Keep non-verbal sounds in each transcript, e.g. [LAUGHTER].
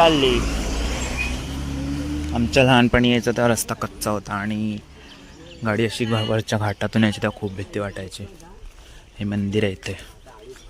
चालली. आमच्या लहानपणी यायचा तेव्हा रस्ता कच्चा होता आणि गाडी अशी वरच्या घाटातून यायची तेव्हा खूप भीती वाटायची. हे मंदिर आहे इथे.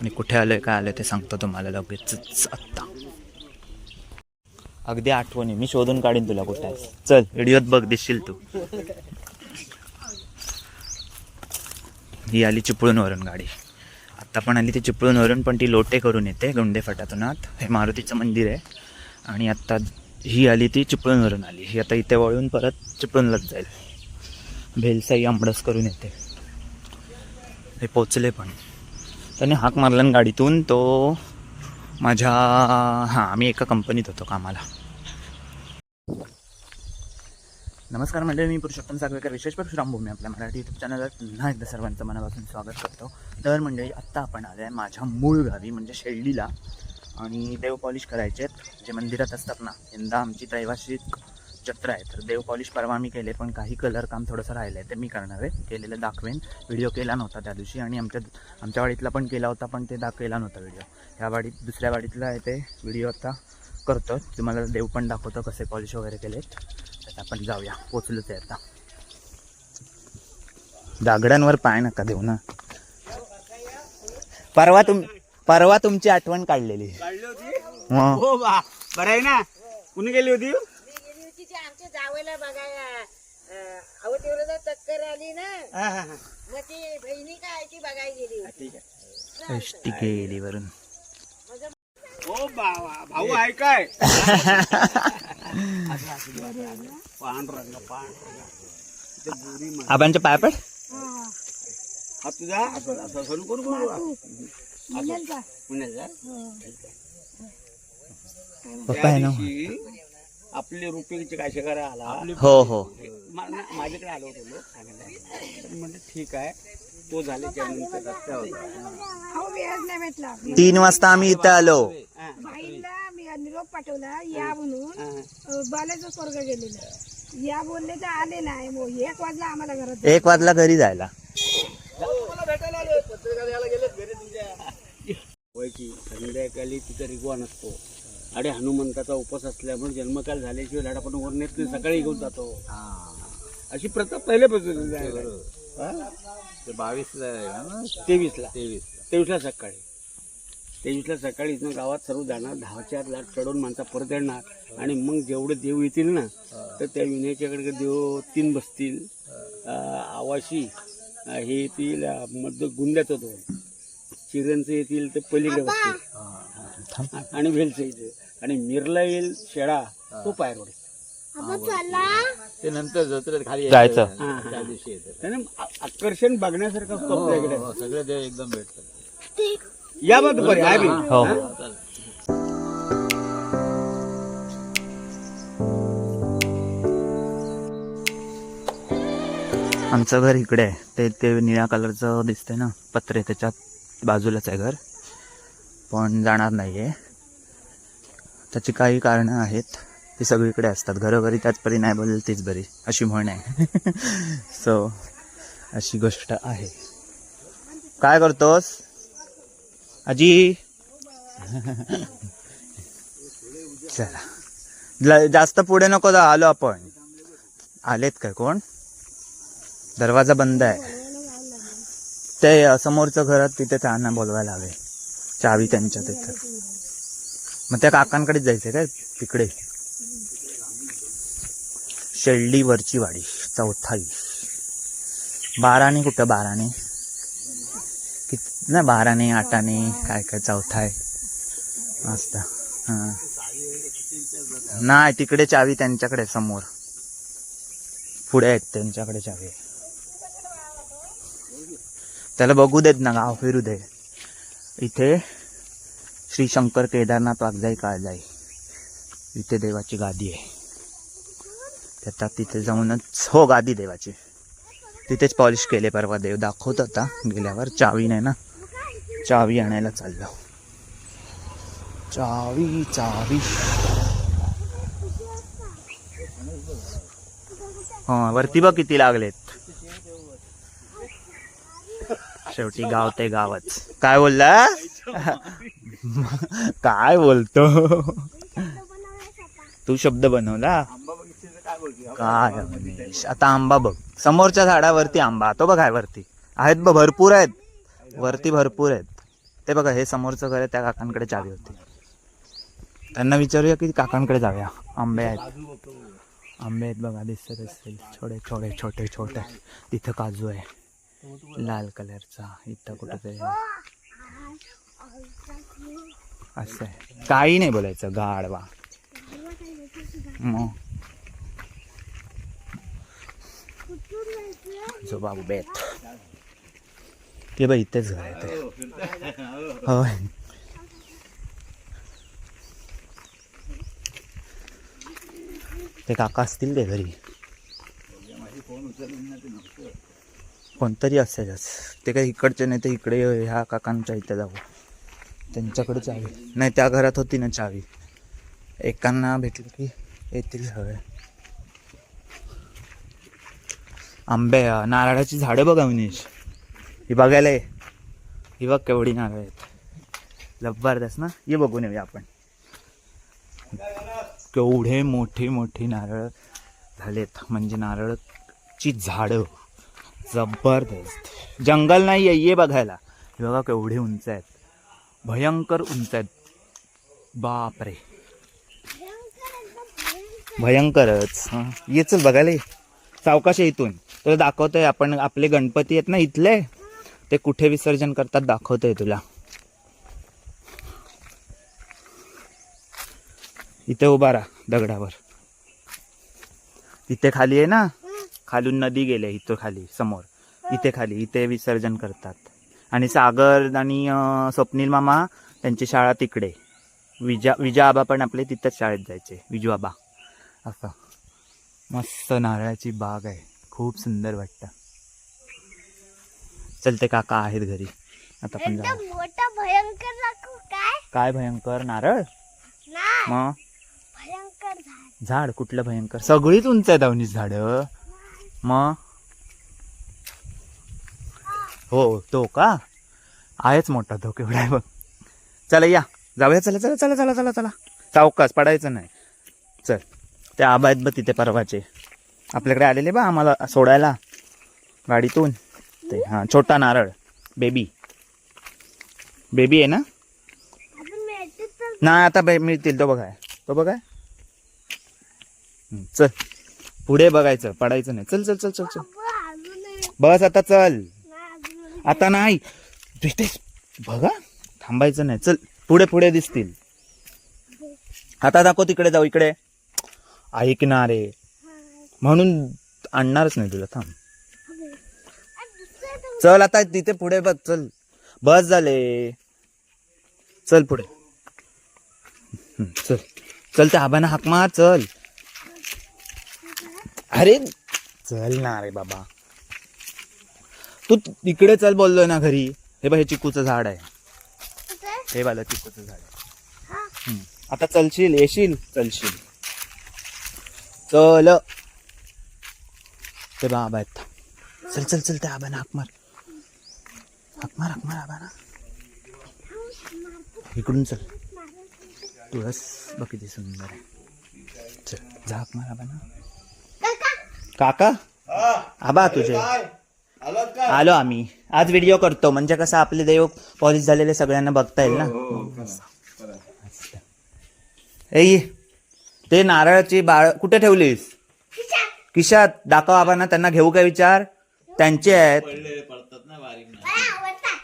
आणि कुठे आलोय काय आलं ते सांगतो तुम्हाला लगेचच आत्ता अगदी आठवणी मी शोधून काढीन तुला कुठे आहे. चल व्हिडिओत बघ दिसशील तू. ही आली चिपळूणवरून गाडी. आत्ता पण आली ती चिपळूणवरून पण ती लोटे करून येते गुंडे फटातून आत. हे मारुतीचं मंदिर आहे. आणि आत्ता ही आली ती चिपळूणवरून आली. ही आता इथे वळून परत चिपळूणलाच जाईल. भेलसाई आंबडस करून येते. हे पोचले पण. त्याने हाक मारला गाडीतून तो माझ्या हां आम्ही एका कंपनीत होतो कामाला. नमस्कार मंडळी मी पुरुषोत्तम सागवेकर विशेष परशुरामभूमी आपल्या मराठी यूट्यूब चॅनलवर पुन्हा एकदा सर्वांचं मनापासून स्वागत करतो. तर मंडळी आत्ता आपण आलो आहे माझ्या मूळ गावी म्हणजे शेर्डीला. आणि देव पॉलिश करायचे आहेत. जे मंदिरात असतात ना यंदा आमची त्रैवासिक जत्रा आहे. तर देव पॉलिश परवा मी केले पण काही कलर काम थोडंसं राहिलं आहे ते मी करणार आहे. केलेलं दाखवेन. व्हिडिओ केला नव्हता त्या दिवशी आणि आमच्या आमच्या वाडीतला पण केला होता पण ते दाखवला नव्हता व्हिडिओ ह्या वाडीत दुसऱ्या वाडीतला आहे ते व्हिडिओ आता करतो. तुम्हाला देव पण दाखवतो कसे पॉलिश वगैरे केलेत. तर आपण जाऊया. पोचलोच आहे आता. दागडांवर पाय नका देऊ ना. परवा तुम परवा तुमची आठवण काढलेली. काढली होती? हो. बा. बरं आहे ना? कुणी गेली होती? मी गेली होती ती आमच्या जावेला बघायला. अं, अहो तेवढं चक्कर आली ना. हा, हा, हा. मग ती बहिणी काय ती बघायला गेली होती ठीक आहे. एसटी गेली वरून. हो बाबा भाऊ आहे काय? [LAUGHS] पांढरंग पांढरंग ते बुरी मा- आबांच्या पाय पड. हा तुझा. असं असं असं पप्पा आहे ना आपले रुपये काय करा आला. हो हो. मा- ना- माझ्याकडे आलो होतो लोक. सांगायला तर म्हणलं ठीक आहे. तो झाल्याच्यानंतर रस्त्यावर. अहो वेळच नाही भेटला. तीन वाजता आम्ही इथं आलो. हा, बाईला मी निरोप पाठवला या म्हणून हा. अ, बालाचं स्वर्ग गेलेलं. या बोलले तर आले नाही. मग एक वाजला आम्हाला घरात एक वाजला घरी जायला. व्हायची संध्याकाळी तिचा रिगवा नसतो आणि हनुमंताचा उपवास असल्यामुळे जन्मकाल झाल्याशिवाय लाडा पण वर नेत नाही सकाळी घेऊन जातो. अशी प्रथा पहिल्यापासून बावीस तेवीसला. तेवीस तेवीसला सकाळी. तेवीसला सकाळी इथनं गावात सर्व जाणार दहा चार लाख चढवून माणसा परत येणार आणि मग जेवढे देव येतील ना तर त्या विनयाच्याकडे देव तीन बसतील. आवाशी हे येतील मध्य गुंड्याचं दोन चिरणचं येतील ते पलीकडे बसतील. आणि भेलचं येतील आणि मिरला येईल शेळा तो पायरोड ते नंतर जत्रेत खाली जायचं. त्या दिवशी येतं. आकर्षण बघण्यासारखं असतं आपल्याकडे सगळे देव एकदम भेटतात. या बघ बरे आहे बी. हो आमचं घर इकडे आहे. ते ते निळ्या कलरचं दिसतंय ना पत्रे त्याच्यात. बाजूलाच आहे घर. पण जाणार नाही आहे त्याची काही कारणं आहेत. ती सगळीकडे असतात. घरोघरी त्याच परी नाही बोलेल तीच बरी. अशी म्हण आहे. [LAUGHS] सो अशी गोष्ट आहे. काय करतोस? आजी? [LAUGHS] चला. जास्त पुढे नको जा आलो आपण. आलेत काय कोण? दरवाजा बंद आहे. ते समोरचं घरात तिथे त्यांना बोलवायला हवे चावी त्यांच्या तिथं मग त्या काकांकडेच जायचं काय? तिकडे. शेळडी वरची वाडी चौथाई बाराने कुठं? बाराने. कित ना बाराने आठाने काय काय चौथा आहे. मस्त. हां. नाही तिकडे चावी त्यांच्याकडे समोर. पुढे आहेत त्यांच्याकडे चावी आहे. त्याला बघू देत ना गाव फिरू दे. इथे श्री शंकर केदारनाथ वागजाई काळजाई. इथे देवाची गादी आहे. त्यात तिथे जाऊनच हो गादी देवाची. तिथेच पॉलिश केले परवा देव. दाखवत होता गेल्यावर. चावी नाही ना? चावी आणायला चाललो. चावी चावी. हा वरती बघ किती लागलेत. शेवटी गाव ते गावच. काय बोलला? काय बोलतो? तू शब्द बनवला? काय आता आंबा बघ. समोरच्या झाडावरती आंबा. तो बघ आहे वरती. आहेत बघ भरपूर आहेत. वरती भरपूर आहेत. ते बघा हे समोरचं घर आहे त्या काकांकडे चावी होती. त्यांना विचारूया की काकांकडे जाऊया. आंबे आहेत. आंबे आहेत बघा दिसत असतील छोटे छोटे छोटे छोटे. तिथं काजू आहे. लाल कलरचा इथं कुठेतरी. असं आहे. काही नाही बोलायचं गाडवा मग. जो बाबू बेत. ते बाई इथेच घर आहे ते. होय. ते काका असतील ते घरी. कोणतरी असेलच ते काही इकडचे नाही तर इकडे ह्या काकांच्या इथे जाऊ. त्यांच्याकडे चावी नाही त्या घरात होती ना चावी. एकांना भेटली की येतील हवे आंबे नारळाची झाडं बघा विनेश. ही बघायला ये. ही बघ केवढी नारळ आहेत. जबरदस्त ना? ये बघून येऊया आपण. केवढे मोठे मोठे नारळ झालेत. म्हणजे नारळची झाडं. जबरदस्त. जंगल नाही आहे ये बघायला. हे बघा केवढे उंच आहेत. भयंकर उंच आहेत. बापरे. भयंकरच. हां. ये चल बघायला ये. सावकाश आहे इथून. तुला दाखवतोय आपण. आपले गणपती आहेत ना इथले? ते कुठे विसर्जन करतात दाखवतोय तुला. इथे उभा राहा दगडावर. इथे खाली आहे ना. खालून नदी गेले इथं खाली समोर. इथे खाली इथे विसर्जन करतात. आणि सागर आणि स्वप्नील मामा त्यांची शाळा तिकडे. विजा विजा आबा पण आपले तिथंच शाळेत जायचे. विजू आबा. असं. मस्त नारळाची बाग आहे. खूप सुंदर वाटतं. चलते काका आहेत घरी. आता पण मोठा भयंकर दाखवू काय? काय भयंकर? नारळ? मग? भयंकर झाड. कुठलं भयंकर? सगळीच उंच आहेत अवनीच झाड. मग हो तो का? आहेच मोठा केवढा आहे बघ. चला या. जाऊया. चला चला चला चला चला चला. सावकाश पडायचं नाही. चल. ते आबा आहेत बघ तिथे परवाचे. आपल्याकडे आलेले बा आम्हाला सोडायला. गाडीतून. ते हां छोटा नारळ. बेबी. बेबी आहे ना? नाही आता बे- मिळतील. तो बघाय. तो बघाय. चल. पुढे बघायचं पडायचं नाही. चल चल चल चल चल. बस आता चल. आता नाही. बघा. थांबायचं नाही. चल पुढे पुढे दिसतील. आता दाखव तिकडे जाऊ इकडे. ऐकणार. रे म्हणून आणणारच नाही तुला थांब. चल आता तिथे पुढे बघ चल. बस झाले. चल पुढे. चल. चल त्या आबाना हाक मार चल. अरे चल ना रे बाबा. तू तिकडे चल बोललोय ना घरी. हे बघ हे चिकूचं झाड आहे. हे वाला चिकूचं झाड आहे. हं. आता चलशील येशील? चलशील. चल. ते बाबा आहेत. चल चल चल त्या आबाना हाक मार. हाक मार हाक मार आबाना इकडून चल. तुळस बघ किती सुंदर आहे. चल जा हाक मार आबाना काका? आबा तुझे. आलो आम्ही. आज व्हिडिओ करतो. म्हणजे कसं आपले देव पॉलिश झालेले सगळ्यांना बघता येईल ना? ए ते नारळाची बाळ कुठे ठेवलीस? किशात. दाखव आबांना त्यांना घेऊ काय विचार? त्यांचे आहेत.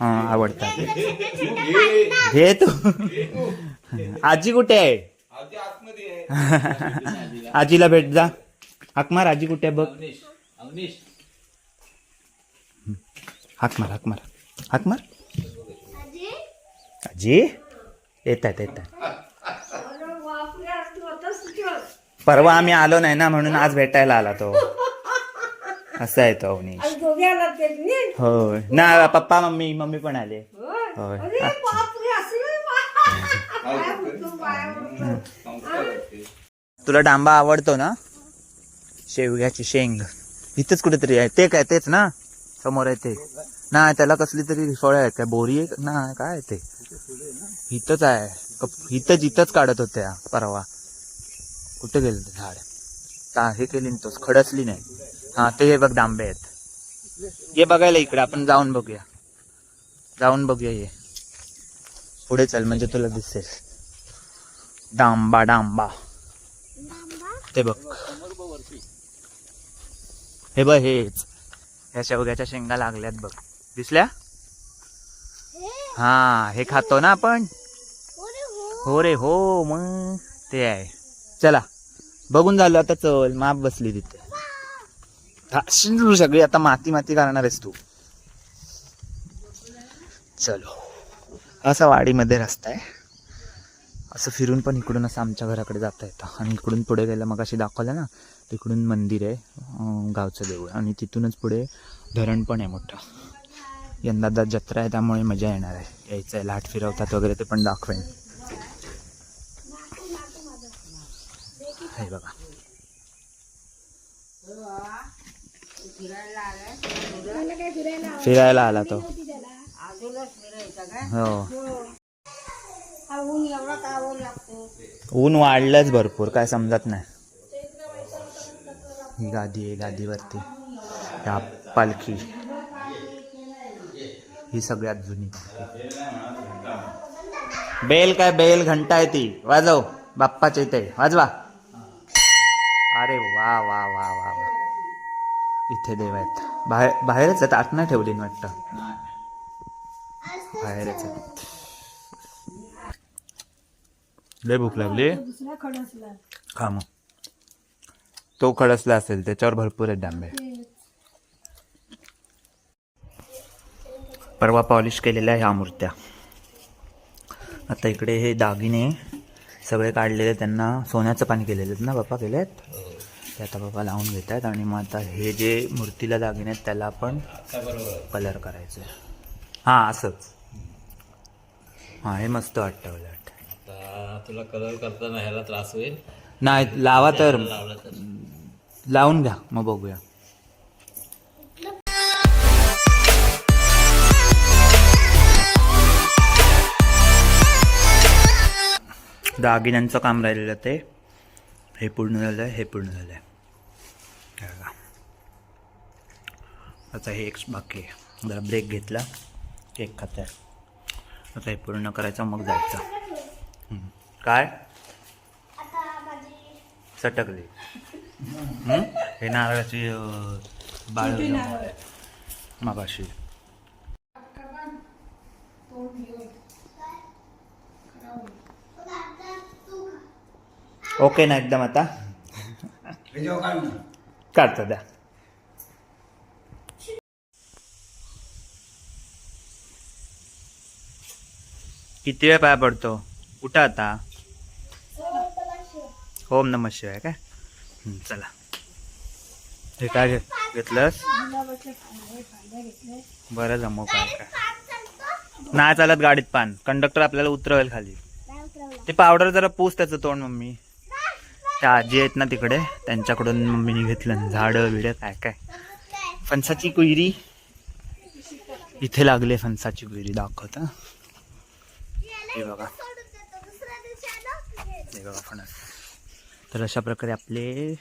हा आवडतात. घे तू. आजी कुठे आहे. [LAUGHS] आजीला भेट जा. हाक मार आजी कुठे आहे बघ. हाक मार हाक मार. हाक मार. आजी? येत आहेत येत आहेत. परवा आम्ही आलो नाही ना म्हणून आज भेटायला आला तो. असं आहे तो अवनीश? होय. ना पप्पा मम्मी मम्मी पण आले. होय? तुला डांबा आवडतो ना? शेवग्याची शेंग. इथंच कुठेतरी आहे. ते काय तेच ना? समोर आहे ते. नाही त्याला कसली तरी फळं आहेत. काय बोरी आहे? ना काय आहे ते? इथंच आहे. इथंच इथंच काढत होत्या. परवा. कुठे गेलं ते झाड? ता- हे केली तोच. खडसली नाही. हा ते हे बघ डांबे आहेत. ये बघायला इकडे. आपण जाऊन बघूया. जाऊन बघूया ये. पुढे चल म्हणजे तुला दिसेल. डांबा. डांबा? ते बघ. हे बघ हेच. ह्या शेवग्याच्या शेंगा लागल्यात बघ. दिसल्या? हा हे खातो ना आपण. हो रे हो मग ते आहे. चला बघून झालं आता चल माप बसली तिथे. शिंदू सगळी आता माती माती करणार आहेस तू. चलो. असा वाडीमध्ये रस्ता आहे. असं फिरून पण इकडून असं आमच्या घराकडे जाता येतं. आणि इकडून पुढे गेलं मग अशी दाखवलं ना तिकडून मंदिर आहे गावचं देऊळ. आणि तिथूनच पुढे धरण पण आहे मोठं. यंदा दा जत्रा आहे त्यामुळे मजा येणार आहे. यायचं आहे लाट फिरवतात वगैरे ते पण दाखवेन. हे बघा. फिरायला आला तो. हो. हा ऊन एवढा लागतो? ऊन वाढलंच भरपूर काय समजत नाही. ही गादी आहे गादीवरती. ह्या पालखी. ही सगळ्यात जुनी बेल काय बेल घंटा आहे ती. वाजव बाप्पाच्या इथे. वाजवा. अरे वा वा वा वा वा. इथे देव आहेत. बाहेर बाहेरच आहेत आत नाही ठेवली वाटतं. बाहेरच आहेत. लय भूक लागली. दुसरा खडसला. खा मग. तो खडसला असेल त्याच्यावर भरपूर आहेत डांबे. परवा पॉलिश केलेल्या ह्या मूर्त्या. आता इकडे हे दागिने सगळे काढलेले त्यांना सोन्याचं पाणी केलेले आहेत ना बाप्पा केले आहेत ते आता बाबा लावून घेत आहेत आणि मग आता हे जे मूर्तीला दागिने आहेत त्याला आपण कलर करायचं हां असंच. हां हे मस्त वाटतं तुला कलर करताना ह्याला त्रास होईल. नाही लावा तर लावला तर. लावून घ्या मग बघूया. दागिन्यांचं काम राहिलेलं ते. हे पूर्ण झालं आहे हे पूर्ण झालं आहे आता हे एक बाकी आहे. जरा ब्रेक घेतला. केक खात आहे आता हे पूर्ण करायचं मग जायचं. काय? सटकली. हम्म? हे नारळाची बाळ मागाशी. ओके ना एकदम आता. काढतो द्या. किती वेळ पाया पडतो? कुठं आता. ओम नम शिवाय काय? चला. हे काय घे घेतलंस? बरं जमव काय काय. नाही चालत गाडीत पान. कंडक्टर आपल्याला उतरवेल खाली. ते पावडर जरा पूस त्याचं तोंड मम्मी. त्या आजी आहेत ना तिकडे. त्यांच्याकडून मम्मीने घेतलं. झाडं बिडं काय काय. फणसाची कुयरी इथे लागली फणसाची कुयरी दाखवत हे बघा. हे बघा फणस तर अशा प्रकारे आपले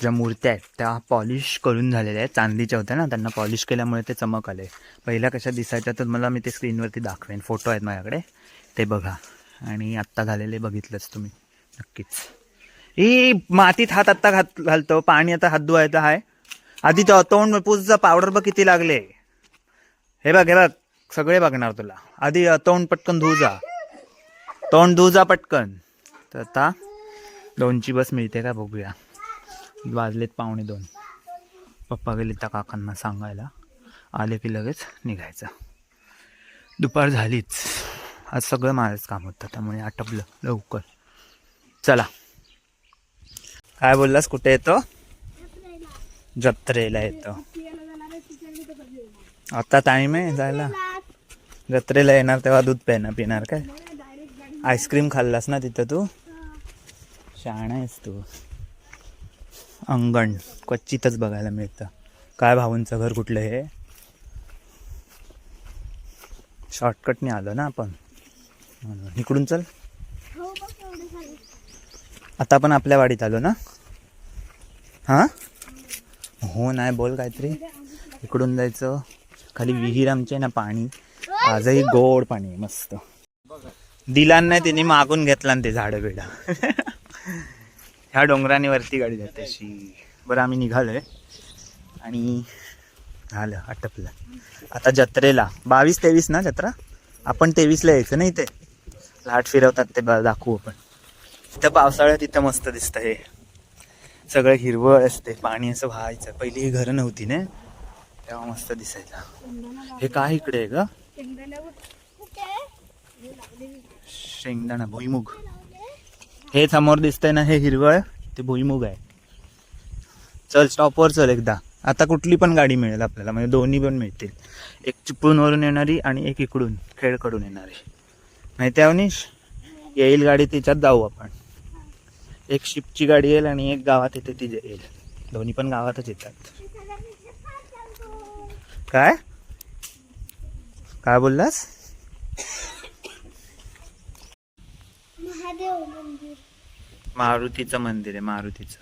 ज्या मूर्त्या आहेत त्या पॉलिश करून झालेल्या आहेत. चांदीच्या होत्या ना त्यांना पॉलिश केल्यामुळे ते चमक आले. पहिल्या कशा दिसायच्या तर मला मी ते स्क्रीनवरती दाखवेन. फोटो आहेत माझ्याकडे. ते बघा. आणि आत्ता झालेले बघितलंच तुम्ही. नक्कीच. ई मातीत हात आत्ता घात घालतो. पाणी आता हात धुवायचं आहे आधी तो तोंड पूजचा पावडर बघ किती लागले. हे बघ हे बघ. सगळे बघणार तुला. आधी तोंड पटकन धुऊ जा. तोंड धुऊ पटकन. तर आता दोनची बस मिळते का बघूया. वाजलेत पावणे दोन. पप्पा गेले त्या काकांना सांगायला. आले की लगेच निघायचं. दुपार झालीच. आज सगळं माझंच काम होतं त्यामुळे आटपलं लवकर. चला. काय बोललास? कुठे येतो? जत्रेला येतो. आता टाइम आहे जायला. जत्रेला येणार तेव्हा दूध पेणार पिणार काय? आईस्क्रीम खाल्लास ना तिथं तू? शहाणा आहेस तू. अंगण क्वचितच बघायला मिळतं. काय भाऊंचं घर कुठलं हे? शॉर्टकटने आलो ना आपण. इकडून चल. हो झालं. आता आपण आपल्या वाडीत आलो ना? हां? हो नाही बोल काहीतरी. इकडून जायचं. खाली विहीर आमची आहे ना पाणी. आजही गोड पाणी आहे मस्त. दिला नाही तिने मागून घेतला ना ते झाडं बिडं ह्या डोंगराने वरती गाडी जाते अशी. बरं आम्ही निघालोय. आणि झालं आटपलं. आता जत्रेला. बावीस तेवीस ना जत्रा? आपण तेवीसला यायचं नाही ते लाट फिरवतात ते ब- दाखवू आपण. तिथं पावसाळ्यात तिथं मस्त दिसतं हे. सगळं हिरवळ असते पाणी असं व्हायचं. पहिली ही घरं नव्हती ना? तेव्हा मस्त दिसायचं. हे काय इकडे आहे ग? शेंगदाणा भुईमुग. हे समोर दिसतंय ना हे हिरवळ ते भुईमुग आहे. चल स्टॉपवर चल एकदा. आता कुठली पण गाडी मिळेल आपल्याला म्हणजे दोन्ही पण मिळतील. एक चिपळूणवरून येणारी आणि एक इकडून खेळकडून येणारी. माहिती आहे अवनीश? येईल गाडी तिच्यात जाऊ आपण. एक शिपची गाडी येईल आणि एक गावात येते ती येईल. दोन्ही पण गावातच येतात. काय? काय बोललास? महादेव मंदिर. मारुतीचं मंदिर आहे मारुतीचं.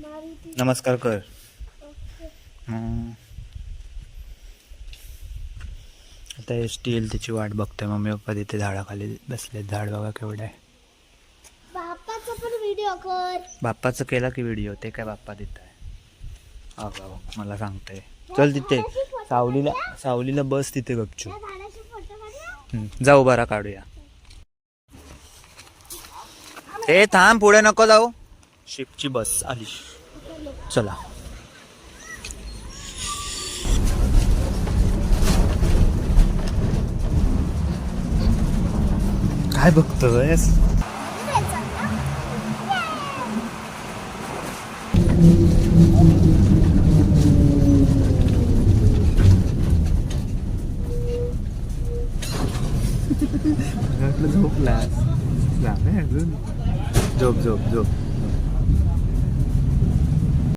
मारुती. नमस्कार कर. हं. आता एस टी येईल त्याची वाट बघतोय मम्मी पप्पा तिथे झाडाखाली बसले. झाड बघा केवढं आहे. बाप्पाचा पण व्हिडिओ कर. बाप्पाचं केला की व्हिडिओ ते काय बाप्पा देत आहे. अगं मला सांगतंय. चल तिथे. सावलीला सावलीला बस तिथे गपचू त्या झाडाचे फोटो काढूया. हं, जाऊ बरा काढूया. हे थांब पुढे नको जाऊ. शिपची बस आली. चला. काय बघतोयस? [LAUGHS] झोपला अजून. যোগ যোগ যোগ